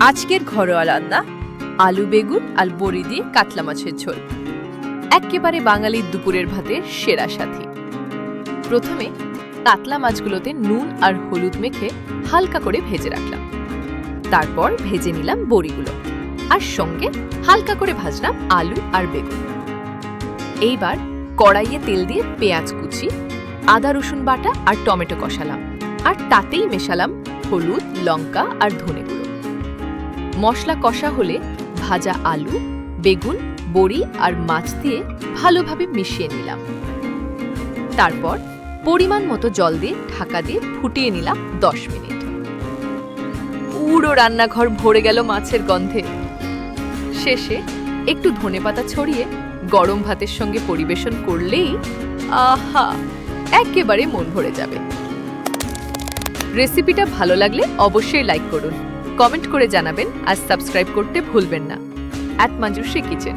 আজকের ঘরোয়া রান্না, আলু বেগুন আর বড়ি দিয়ে কাতলা মাছের ঝোল। একেবারে বাঙালির দুপুরের ভাতের সেরা সাথী। প্রথমে কাতলা মাছগুলোতে নুন আর হলুদ মেখে হালকা করে ভেজে রাখলাম। তারপর ভেজে নিলাম বড়িগুলো। আর সঙ্গে হালকা করে ভাজলাম আলু আর বেগুন। এইবার কড়াইয়ে তেল দিয়ে পেঁয়াজ কুচি, আদা রসুন বাটা আর টমেটো কষালাম আর তাতেই মেশালাম হলুদ, লঙ্কা আর ধনে গুঁড়ো। মশলা কষা হলে ভাজা আলু, বেগুন, বড়ি আর মাছ দিয়ে ভালোভাবে মিশিয়ে নিলাম। তারপর পরিমাণ মতো জল দিয়ে ঢাকা দিয়ে ফুটিয়ে নিলাম দশ মিনিট। পুরো রান্নাঘর ভরে গেল মাছের গন্ধে। শেষে একটু ধনেপাতা ছড়িয়ে গরম ভাতের সঙ্গে পরিবেশন করলেই আহা, একেবারে মন ভরে যাবে। রেসিপিটা ভালো লাগলে অবশ্যই লাইক করুন। কমেন্ট করে জানাবেন আর সাবস্ক্রাইব করতে ভুলবেন না। অ্যাট মাজুর কিচেন।